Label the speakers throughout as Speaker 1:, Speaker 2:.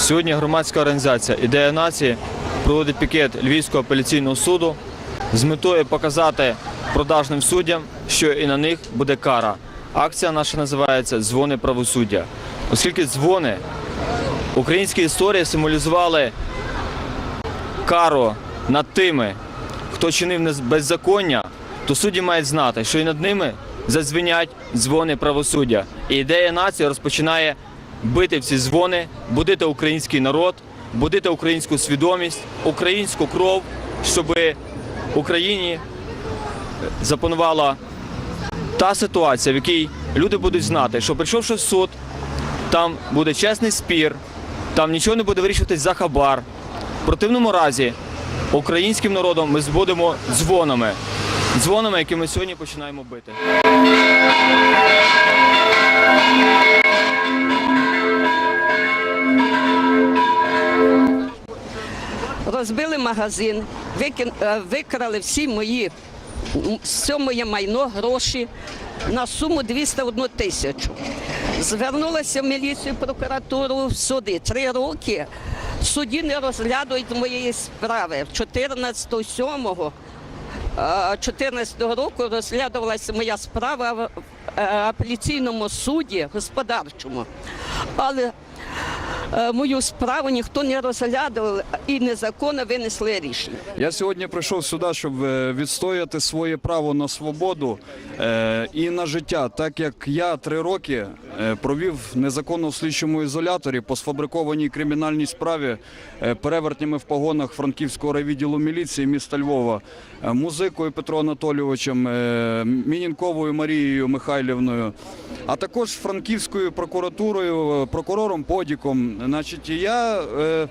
Speaker 1: Сьогодні громадська організація Ідея нації проводить пікет Львівського апеляційного суду з метою показати продажним суддям, що і на них буде кара. Акція наша називається Дзвони правосуддя. Оскільки дзвони українські історії символізували кару над тими, хто чинив беззаконня, то судді мають знати, що і над ними задзвенять дзвони правосуддя. І ідея нації розпочинає бити в ці дзвони, будити український народ, будити українську свідомість, українську кров, щоб Україні запанувала та ситуація, в якій люди будуть знати, що прийшовши в суд, там буде чесний спір, там нічого не буде вирішуватись за хабар. В противному разі українським народом ми збудемо дзвонами. Дзвонами, які ми сьогодні починаємо бити.
Speaker 2: Розбили магазин, е, викрали всі мої, все моє майно, гроші на суму 201 тисячу. Звернулася в міліцію, прокуратуру, в суди. Три роки судді не розглядають моєї справи. 14.07 14 року розглядалася моя справа в е, апеляційному суді господарчому. Але мою справу ніхто не розглядав і незаконно винесли рішення.
Speaker 3: Я сьогодні прийшов сюди, щоб е, відстояти своє право на свободу е, і на життя, так як я три роки е, провів незаконно в слідчому ізоляторі по сфабрикованій кримінальній справі е, перевертнями в погонах Франківського райвідділу міліції міста Львова, е, музикою Петро Анатолійовичем, е, Мінінковою Марією Михайлівною, а також Франківською прокуратурою, е, прокурором Подіком. Значить, я е,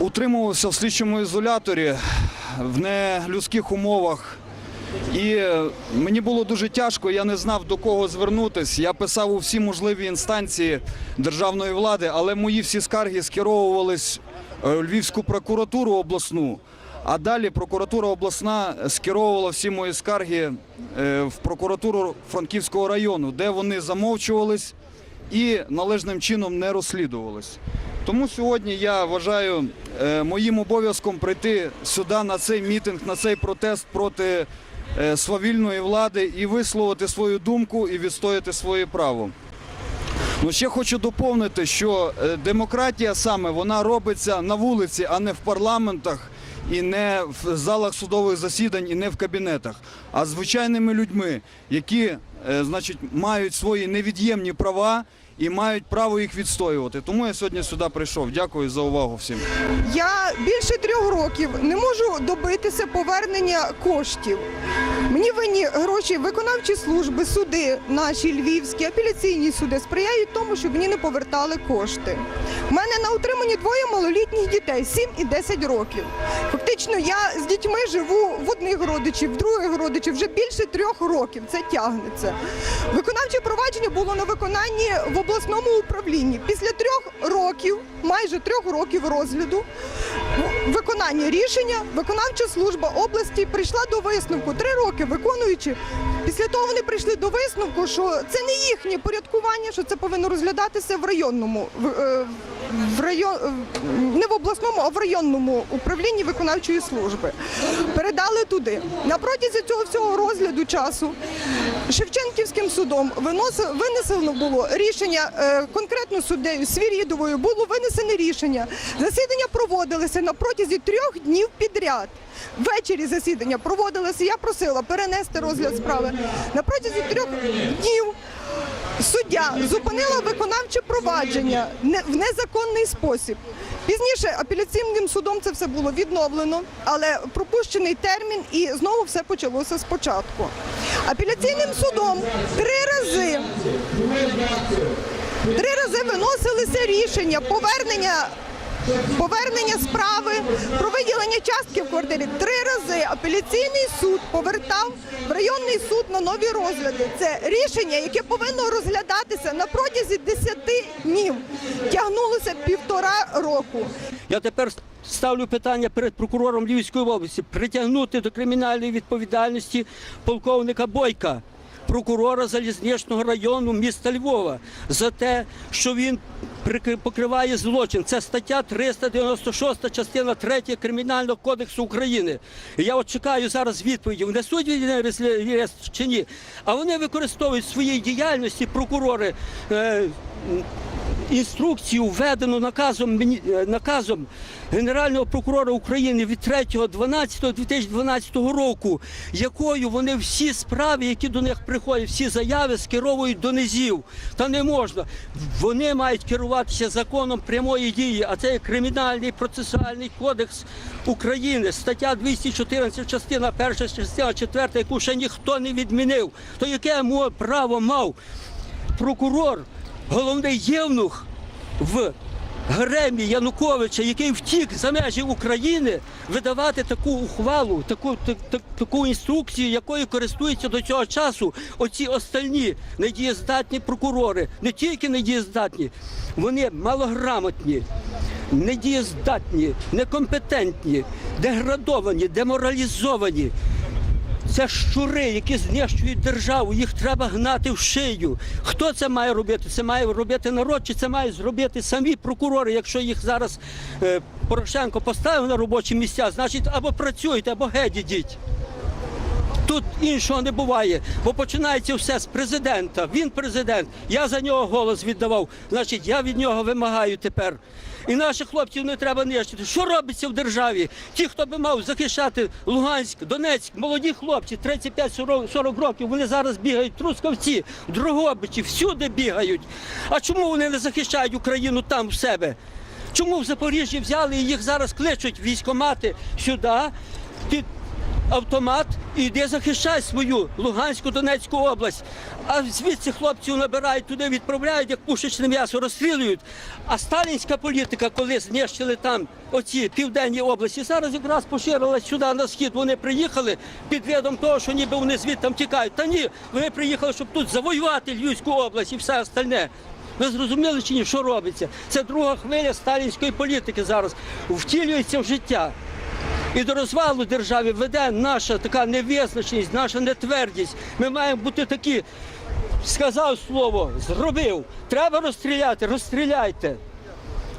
Speaker 3: утримувався в слідчому ізоляторі в нелюдських умовах. І е, мені було дуже тяжко, я не знав до кого звернутися. Я писав у всі можливі інстанції державної влади, але мої всі скарги скеровувались е, в Львівську прокуратуру обласну. А далі прокуратура обласна скеровувала всі мої скарги е, в прокуратуру Франківського району, де вони замовчувались і належним чином не розслідувались. Тому сьогодні я вважаю е, моїм обов'язком прийти сюди на цей мітинг, на цей протест проти е, свавільної влади і висловити свою думку і відстояти своє право. Ну, ще хочу доповнити, що е, демократія саме вона робиться на вулиці, а не в парламентах і не в залах судових засідань, і не в кабінетах, а звичайними людьми, які значить, мають свої невід'ємні права і мають право їх відстоювати. Тому я сьогодні сюди прийшов. Дякую за увагу всім.
Speaker 4: Я більше трьох років не можу добитися повернення коштів. Мені винні гроші виконавчі служби, суди, наші львівські, апеляційні суди сприяють тому, щоб мені не повертали кошти. У мене на утриманні двоє малолітніх дітей 7 і 10 років. Фактично, я з дітьми живу в одних родичів, в других родичів вже більше трьох років. Це тягнеться. Виконавче провадження було на виконанні в обласному управлінні. Після трьох років, майже трьох років розгляду, виконання рішення, виконавча служба області прийшла до висновку. Три роки виконуючи. Після того вони прийшли до висновку, що це не їхнє порядкування, що це повинно розглядатися в районному в, район не в обласному, а в районному управлінні виконавчої служби. Передали туди. На протязі цього всього розгляду часу Шевченківським судом винесено було рішення е, конкретно суддею Свірідовою було винесене рішення. Засідання проводилися на протязі трьох днів підряд. Ввечері засідання проводилося. Я просила перенести розгляд справи на протязі трьох днів. Суддя зупинила виконавче провадження в незаконний спосіб. Пізніше апеляційним судом це все було відновлено, але пропущений термін і знову все почалося спочатку. Апеляційним судом три рази три рази виносилися рішення повернення. Повернення справи про виділення частки в квартирі три рази апеляційний суд повертав в районний суд на нові розгляди. Це рішення, яке повинно розглядатися на протязі 10 днів. Тягнулося півтора року.
Speaker 5: Я тепер ставлю питання перед прокурором Львівської області притягнути до кримінальної відповідальності полковника Бойка прокурора залізничного району міста Львова за те, що він покриває злочин. Це стаття 396, частина 3 Кримінального кодексу України. Я от чекаю зараз відповіді, внесуть він чи ні. А вони використовують в своїй діяльності прокурори. Е, інструкцію введену наказом е, наказом Генерального прокурора України від 3.12.2012 року, якою вони всі справи, які до них приходять, всі заяви скеровують до низів. Та не можна. Вони мають керуватися законом прямої дії, а це є кримінальний процесуальний кодекс України, стаття 214, частина 1, частина 4, яку ще ніхто не відмінив. То яке право мав прокурор, головний євнух в Гремі Януковича, який втік за межі України, видавати таку ухвалу, таку, та- та- таку інструкцію, якою користуються до цього часу оці остальні недієздатні прокурори, не тільки недієздатні, вони малограмотні. Недієздатні, некомпетентні, деградовані, деморалізовані. Це щури, які знищують державу, їх треба гнати в шию. Хто це має робити? Це має робити народ, чи це мають зробити самі прокурори, якщо їх зараз е, Порошенко поставив на робочі місця, значить або працюйте, або геть ідіть. Тут іншого не буває, бо починається все з президента. Він президент. Я за нього голос віддавав. Значить, я від нього вимагаю тепер. І наших хлопців не треба нищити. Що робиться в державі? Ті, хто би мав захищати Луганськ, Донецьк, молоді хлопці, 35-40 років, вони зараз бігають трускавці, Дрогобичі, всюди бігають. А чому вони не захищають Україну там в себе? Чому в Запоріжжі взяли і їх зараз кличуть військомати сюди під автомат і йде захищай свою Луганську, Донецьку область. А звідси хлопців набирають туди, відправляють, як пушечне м'ясо, розстрілюють. А сталінська політика, коли знищили там оці південні області, зараз якраз поширилась сюди на схід. Вони приїхали під видом того, що ніби вони звідти там тікають. Та ні, вони приїхали, щоб тут завоювати Львівську область і все остальне. Ви зрозуміли чи ні, що робиться? Це друга хвиля сталінської політики зараз втілюється в життя. І до розвалу держави веде наша така невизначеність, наша нетвердість. Ми маємо бути такі. Сказав слово, зробив. Треба розстріляти, розстріляйте.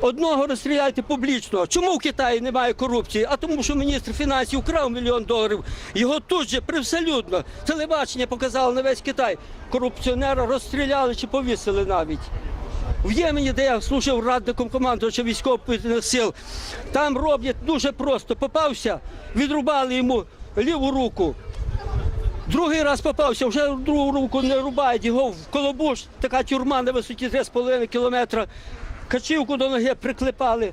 Speaker 5: Одного розстріляйте публічно. Чому в Китаї немає корупції? А тому, що міністр фінансів вкрав мільйон доларів. Його тут же привселюдно телебачення показало на весь Китай. Корупціонера розстріляли чи повісили навіть. В Ємені, де я служив радником командувача військово-повітряних сил, там роблять дуже просто. Попався, відрубали йому ліву руку. Другий раз попався, вже другу руку не рубають, його в колобуш, така тюрма на висоті 3,5 кілометра. Качівку до ноги приклепали.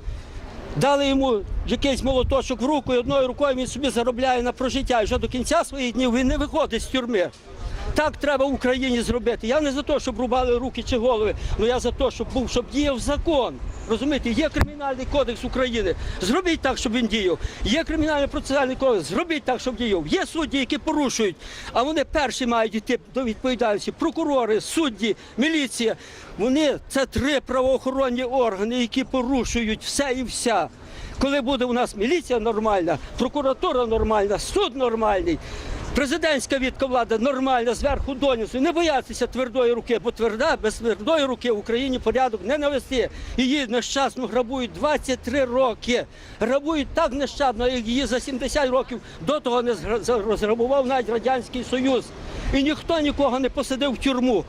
Speaker 5: Дали йому якийсь молоточок в руку, і одною рукою він собі заробляє на прожиття. І вже до кінця своїх днів він не виходить з тюрми. Так треба Україні зробити. Я не за те, щоб рубали руки чи голови, але я за те, щоб був, щоб діяв закон. Розумієте, є кримінальний кодекс України. Зробіть так, щоб він діяв. Є кримінальний процесуальний кодекс, зробіть так, щоб діяв. Є судді, які порушують, а вони перші мають йти до відповідальності. Прокурори, судді, міліція. Вони це три правоохоронні органи, які порушують все і вся. Коли буде у нас міліція нормальна, прокуратура нормальна, суд нормальний. Президентська відка влада нормальна, зверху донісу. Не боятися твердої руки, бо тверда, без твердої руки в Україні порядок не навести. Її нещасно грабують 23 роки. Грабують так нещадно, як її за 70 років до того не згра- розграбував навіть Радянський Союз. І ніхто нікого не посадив в тюрму.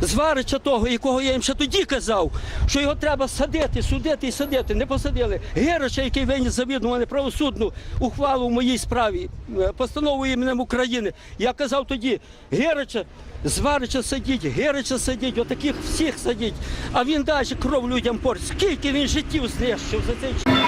Speaker 5: Зварича того, якого я їм ще тоді казав, що його треба садити, судити і садити. Не посадили. Герича, який виніс завідомо неправосудну ухвалу в моїй справі, е, постанову іменем України. Я казав тоді, Герича, Зварича садіть, Герича садіть, отаких всіх садіть. А він далі кров людям портить. Скільки він життів знищив за цей час.